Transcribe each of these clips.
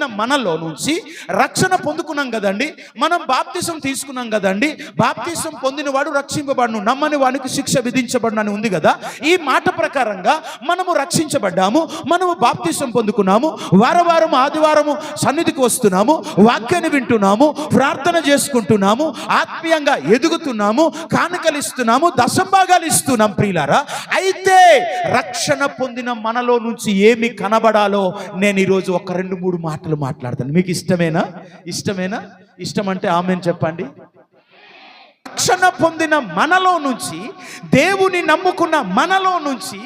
పొందిన మనలో నుంచి రక్షణ పొందుకున్నాం కదండి. మనం బాప్తిసం తీసుకున్నాం కదండి. బాప్తిసం పొందిన వాడు రక్షింపబడును నమ్మని వానికి శిక్ష విధించబడనని ఉంది కదా. ఈ మాట ప్రకారంగా మనము రక్షించబడ్డాము మనము బాప్తిసం పొందుకున్నాము వారం ఆదివారము సన్నిధికి వస్తున్నాము వాక్యాన్ని వింటున్నాము ప్రార్థన చేసుకుంటున్నాము ఆత్మీయంగా ఎదుగుతున్నాము కానుకలు ఇస్తున్నాము దశంభాగాలు ఇస్తున్నాం ప్రియులారా. అయితే రక్షణ పొందిన మనలో నుంచి ఏమి కనబడాలో నేను ఈరోజు ఒక రెండు మూడు మాటలు మాట్లాడతాను. మీకు ఇష్టమేనా? ఇష్టమేనా? ఇష్టం అంటే ఆమెను చెప్పండి. రక్షణ పొందిన మనలో నుంచి దేవుని నమ్ముకున్న మనలో నుంచి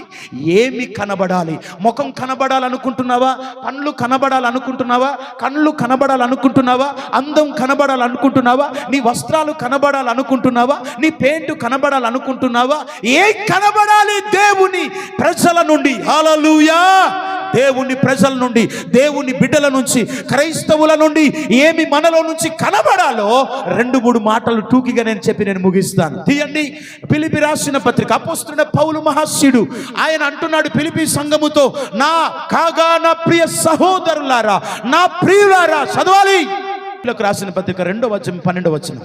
ఏమి కనబడాలి? ముఖం కనబడాలనుకుంటున్నావా? కళ్ళు కనబడాలనుకుంటున్నావా? కళ్ళు కనబడాలనుకుంటున్నావా? అందం కనబడాలనుకుంటున్నావా? నీ వస్త్రాలు కనబడాలనుకుంటున్నావా? నీ పెయింట్ కనబడాలనుకుంటున్నావా? ఏ కనబడాలి దేవుని ప్రజల నుండి? హల్లెలూయా! దేవుని ప్రజల నుండి దేవుని బిడ్డల నుంచి క్రైస్తవుల నుండి ఏమి మనలో నుంచి కనబడాలో రెండు మూడు మాటలు టూకిగా నేను చెప్పి నేను ముగిస్తాను. తీయండి. పిలిపి రాసిన పత్రిక. అపోస్తున్న పౌలు మహర్షుడు ఆయన అంటున్నాడు పిలిపి సంఘముతో నా కాగా నా ప్రియ సహోదరులారా నా ప్రియులారా చదవాలి. పిలుపులకు రాసిన పత్రిక రెండో వచ్చిన పన్నెండో వచ్చిన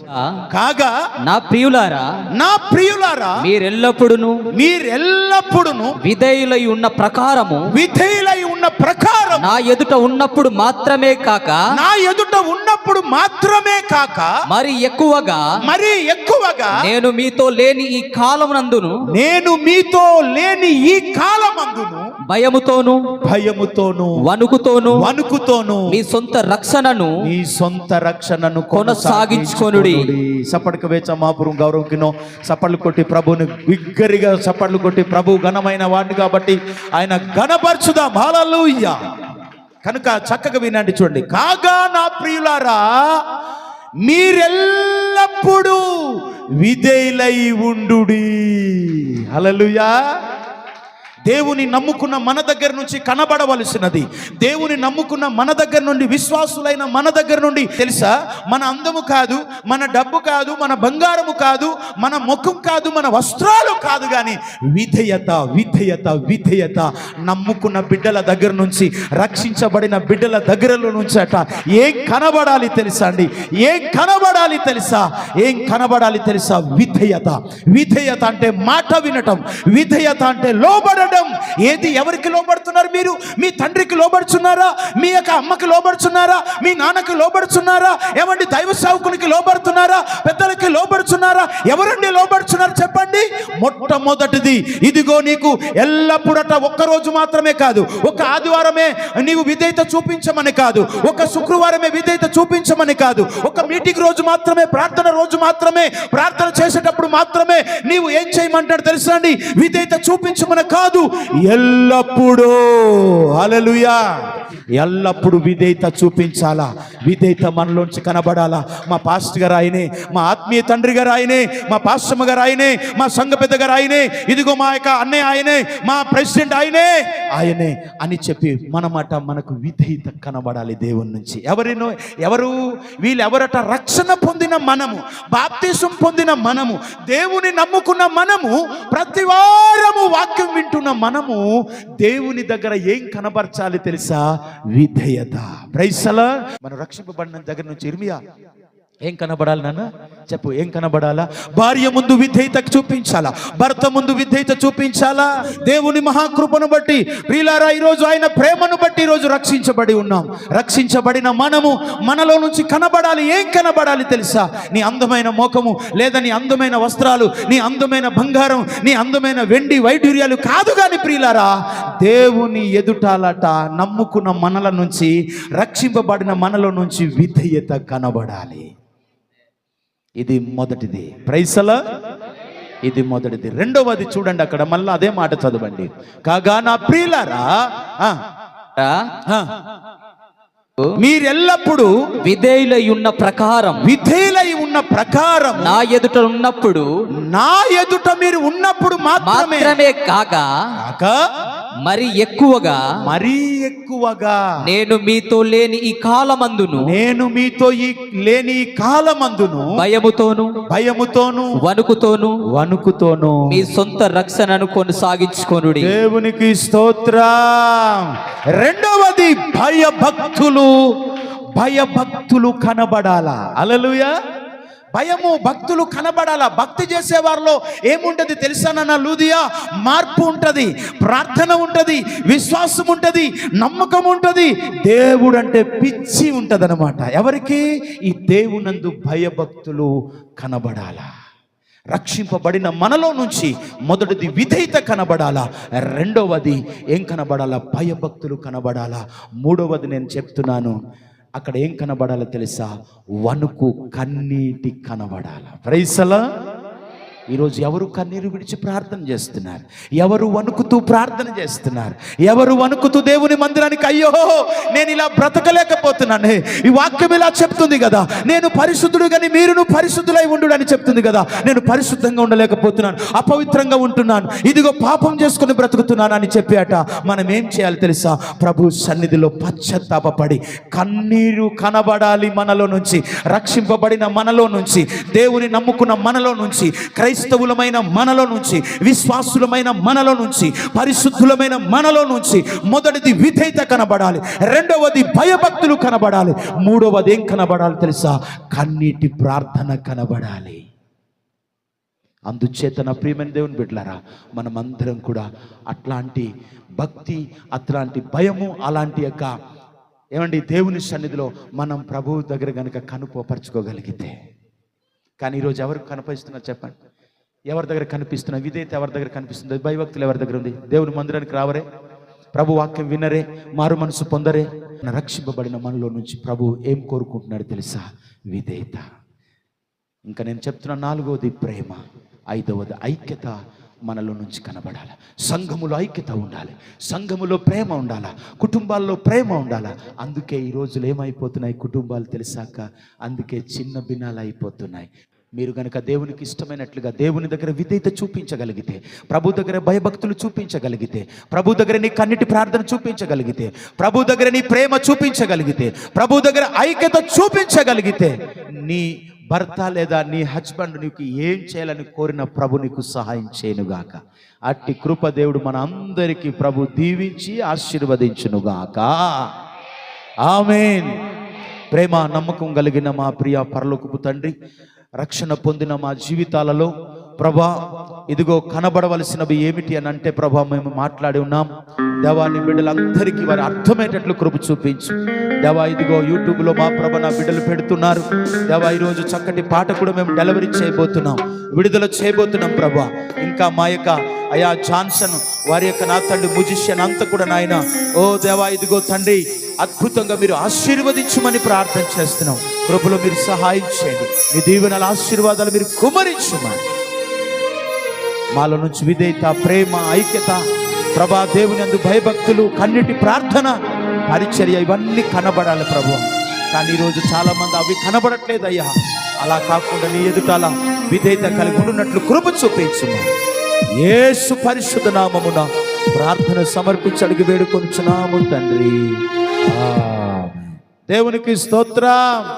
కాగా నా ప్రియులారా నా ప్రియులారా మీరెల్లప్పుడును మీరెల్లప్పుడును విధేయులై ఉన్న ప్రకారము విధేయులై ఉన్న ప్రకారం నా ఎదుట ఉన్నప్పుడు మాత్రమే కాక నా ఎదుట ఉన్నప్పుడు మాత్రమే కాక మరి ఎక్కువగా మరి ఎక్కువగా నేను మీతో లేని ఈ కాలమునందును నేను మీతో లేని ఈ కాలమందును భయముతోను భయముతోను వణుకుతోను వణుకుతోను మీ సొంత రక్షణను నీ సొంత రక్షణను కొనసాగించుకొనుడి. సప్పటికి వేచమాపురం గౌరవకినో సప్పట్లు కొట్టి ప్రభుని బిగ్గరిగా సప్పట్లు కొట్టి ప్రభు ఘనమైన వాడిని కాబట్టి ఆయన ఘనపరచుదాం. హల్లెలూయా. కనుక చక్కగా వినండి చూడండి. కాగా నా ప్రియులారా మీరెల్లప్పుడూ విధేయులై ఉండుడి. హల్లెలూయా. దేవుని నమ్ముకున్న మన దగ్గర నుంచి కనబడవలసినది. దేవుని నమ్ముకున్న మన దగ్గర నుండి విశ్వాసులైన మన దగ్గర నుండి తెలుసా? మన అందము కాదు మన డబ్బు కాదు మన బంగారము కాదు మన ముఖం కాదు మన వస్త్రాలు కాదు కానీ విధేయత విధేయత విధేయత. నమ్ముకున్న బిడ్డల దగ్గర నుంచి రక్షించబడిన బిడ్డల దగ్గరలో నుంచి అట ఏం కనబడాలి తెలుసా అండి? ఏం కనబడాలి తెలుసా? ఏం కనబడాలి తెలుసా? విధేయత. విధేయత అంటే మాట వినటం. విధేయత అంటే లోబడడం. ఏది ఎవరికి లోబడుతున్నారు మీరు? మీ తండ్రికి లోబడుచున్నారా? మీ యొక్క అమ్మకి లోబడుచున్నారా? మీ నాన్నకి లోబడుచున్నారా? ఏమండి దైవ సేవకునికి లోబడుతున్నారా? పెద్దలకి లోబడుచున్నారా? ఎవరండి లోబడుచున్నారు చెప్పండి. మొట్టమొదటిది. ఇదిగో నీకు ఎల్లప్పుడట ఒక్కరోజు మాత్రమే కాదు. ఒక ఆదివారమే నీవు విధేయత చూపించమని కాదు. ఒక శుక్రవారమే విధేయత చూపించమని కాదు. ఒక మీటింగ్ రోజు మాత్రమే ప్రార్థన రోజు మాత్రమే ప్రార్థన చేసేటప్పుడు మాత్రమే నీవు ఏం చేయమంటాడు తెలుసా అండి? విధేయత చూపించమని కాదు. ఎల్లప్పుడూ. అలలుయా ఎల్లప్పుడు విధేయత చూపించాలా? విధేయత మనలోంచి కనబడాలా? మా పాస్టర్ గారు ఆయనే మా ఆత్మీయ తండ్రి గారు ఆయనే మా పాస్టమ్మ గారు ఆయనే మా సంఘ దగ్గర ఆయనే ఇదిగో మా యొక్క అన్నయ్య ఆయనే మా ప్రెసిడెంట్ ఆయనే. ఆయనే అని చెప్పి మనమాట మనకు విధేయత కనబడాలి దేవుని నుంచి. ఎవరినో ఎవరు? వీళ్ళెవరట రక్షణ పొందిన మనము బాప్తీసం పొందిన మనము దేవుని నమ్ముకున్న మనము ప్రతి వారము వాక్యం వింటున్న మనము దేవుని దగ్గర ఏం కనబరచాలి తెలుసా? విధేయత. ప్రైసల మనం రక్షింపబడిన దగ్గర నుంచి ఇర్మియా ఏం కనబడాలి నాన్న? చెప్పు ఏం కనబడాలా? భార్య ముందు విధేయత చూపించాలా? భర్త ముందు విధేయత చూపించాలా? దేవుని మహాకృపను బట్టి ప్రియులారా ఈరోజు ఆయన ప్రేమను బట్టి ఈరోజు రక్షించబడి ఉన్నాం. రక్షించబడిన మనము మనలో నుంచి కనబడాలి. ఏం కనబడాలి తెలుసా? నీ అందమైన మోకము లేదా నీ అందమైన వస్త్రాలు నీ అందమైన బంగారం నీ అందమైన వెండి వైఢూర్యాలు కాదు కానీ ప్రియులారా దేవుని ఎదుటాలట నమ్ముకున్న మనల నుంచి రక్షింపబడిన మనలో నుంచి విధేయత కనబడాలి. ఇది మొదటిది. ప్రైసల ఇది మొదటిది. రెండవది చూడండి అక్కడ మళ్ళీ అదే మాట చదవండి. కాగా నా ప్రియులారా ఆ, ఆ, మీరెల్లప్పుడూ విధేయులై ఉన్న ప్రకారం విధేయులై ఉన్న ప్రకారం నా ఎదుట ఉన్నప్పుడు నా ఎదుట మీరు ఉన్నప్పుడు మాత్రమే కాక కాక మరి ఎక్కువగా మరీ ఎక్కువగా నేను మీతో లేని ఈ కాలమందును నేను మీతో ఈ లేని ఈ కాలమందును భయముతోను భయముతోను వణుకుతోను వణుకుతోను మీ సొంత రక్షణను కొనసాగించుకొనుడి. దేవునికి స్తోత్రం. రెండవది భయభక్తులు. భయభక్తులు కనబడాలా. అలలుయా. భయము భక్తులు కనబడాలా? భక్తి చేసే వారిలో ఏముంటది తెలుసానన్న లూదియా? మార్పు ఉంటుంది ప్రార్థన ఉంటుంది విశ్వాసం ఉంటుంది నమ్మకం ఉంటుంది. దేవుడు అంటే పిచ్చి ఉంటదన్నమాట. ఎవరికి? ఈ దేవునందు భయభక్తులు కనబడాలా? రక్షింపబడిన మనలో నుంచి మొదటిది విధేయత కనబడాలా? రెండవది ఏం కనబడాలా? భయభక్తులు కనబడాలా? మూడవది నేను చెప్తున్నాను అక్కడ ఏం కనబడాలో తెలుసా? వణుకు కన్నీటి కనబడాలా. ప్రైసలా ఈరోజు ఎవరు కన్నీరు విడిచి ప్రార్థన చేస్తున్నారు? ఎవరు వణుకుతూ ప్రార్థన చేస్తున్నారు? ఎవరు వణుకుతూ దేవుని మందిరానికి అయ్యో నేను ఇలా బ్రతకలేకపోతున్నాను. ఈ వాక్యం ఇలా చెప్తుంది కదా. నేను పరిశుద్ధుడు కానీ మీరును పరిశుద్ధులై ఉండు అని చెప్తుంది కదా. నేను పరిశుద్ధంగా ఉండలేకపోతున్నాను అపవిత్రంగా ఉంటున్నాను ఇదిగో పాపం చేసుకుని బ్రతుకుతున్నాను అని చెప్పాట. మనం ఏం చేయాలి తెలుసా? ప్రభు సన్నిధిలో పశ్చత్తాపడి కన్నీరు కనబడాలి మనలో నుంచి రక్షింపబడిన మనలో నుంచి దేవుని నమ్ముకున్న మనలో నుంచి క్రైస్తవులమైన మనలో నుంచి విశ్వాసులమైన మనలో నుంచి పరిశుద్ధులమైన మనలో నుంచి మొదటిది విధేయత కనబడాలి రెండవది భయభక్తులు కనబడాలి మూడవది ఏం కనబడాలి తెలుసా? కన్నీటి ప్రార్థన కనబడాలి. అందుచేత నా ప్రియమైన దేవుని బిడ్డలారా మనమందరం కూడా అట్లాంటి భక్తి అట్లాంటి భయము అలాంటి యొక్క ఏమండి దేవుని సన్నిధిలో మనం ప్రభువు దగ్గర కనుక కనుపరచుకోగలిగితే కానీ ఈరోజు ఎవరు కనిపిస్తున్నారు చెప్పండి? ఎవరి దగ్గర కనిపిస్తున్న విధేయత ఎవరి దగ్గర కనిపిస్తుంది? భయభక్తులు ఎవరి దగ్గర ఉంది? దేవుని మందిరానికి రావరే. ప్రభు వాక్యం వినరే మారు మనసు పొందరే. రక్షింపబడిన మనలో నుంచి ప్రభు ఏం కోరుకుంటున్నాడు తెలుసా? విధేయత. ఇంకా నేను చెప్తున్న నాలుగవది ప్రేమ. ఐదవది ఐక్యత మనలో నుంచి కనబడాలి. సంఘములో ఐక్యత ఉండాలి. సంఘములో ప్రేమ ఉండాలా? కుటుంబాల్లో ప్రేమ ఉండాలా? అందుకే ఈ రోజులు ఏమైపోతున్నాయి కుటుంబాలు తెలిసాక? అందుకే చిన్న భిన్నాలు అయిపోతున్నాయి. మీరు కనుక దేవునికి ఇష్టమైనట్లుగా దేవుని దగ్గర విధేయత చూపించగలిగితే ప్రభు దగ్గర భయభక్తులు చూపించగలిగితే ప్రభు దగ్గర నీ కన్నిటి ప్రార్థన చూపించగలిగితే ప్రభు దగ్గర నీ ప్రేమ చూపించగలిగితే ప్రభు దగ్గర ఐక్యత చూపించగలిగితే నీ భర్త లేదా నీ హస్బెండ్ నీకు ఏం చేయాలని కోరిన ప్రభు నీకు సహాయం చేయనుగాక. అట్టి కృప దేవుడు మన అందరికీ ప్రభు దీవించి ఆశీర్వదించునుగాక. ఆమెన్. ప్రేమ నమ్మకం కలిగిన మా ప్రియ పరలోకపు తండ్రి రక్షణ పొందిన మా జీవితాలలో ప్రభా ఇదిగో కనబడవలసినవి ఏమిటి అని అంటే ప్రభా మేము మాట్లాడి ఉన్నాం. దేవాన్ని బిడ్డలందరికీ వారి అర్థమయ్యేటట్లు కృప చూపించు. దేవా ఇదిగో యూట్యూబ్లో మా ప్రభ నా బిడ్డలు పెడుతున్నారు. దేవా ఈరోజు చక్కటి పాట కూడా మేము డెలివరీ చేయబోతున్నాం. విడుదల చేయబోతున్నాం ప్రభా. ఇంకా మా యొక్క అయా జాన్సన్ వారి యొక్క నా తండ్రి ముజిషియన్ అంతా కూడా నాయన. ఓ దేవా ఇదిగో తండ్రి అద్భుతంగా మీరు ఆశీర్వదించమని ప్రార్థన చేస్తున్నాం. కృపలో మీరు సహాయం చేయండి. మీ దీవెనల ఆశీర్వాదాలు మీరు కుమరించమని. మాలో నుంచి విధేయత ప్రేమ ఐక్యత ప్రభా దేవుని అందు భయభక్తులు కన్నిటి ప్రార్థన పరిచర్య ఇవన్నీ కనబడాలి ప్రభు. కానీ ఈరోజు చాలామంది అవి కనబడట్లేదు అయ్యా. అలా కాకుండా నీ ఎదుటాల విధేయత కలిగి ఉన్నట్లు కృప చూపించుమా యేసు పరిశుద్ధ నామమున ప్రార్థన సమర్పించి అడిగి తండ్రి. దేవునికి స్తోత్రం.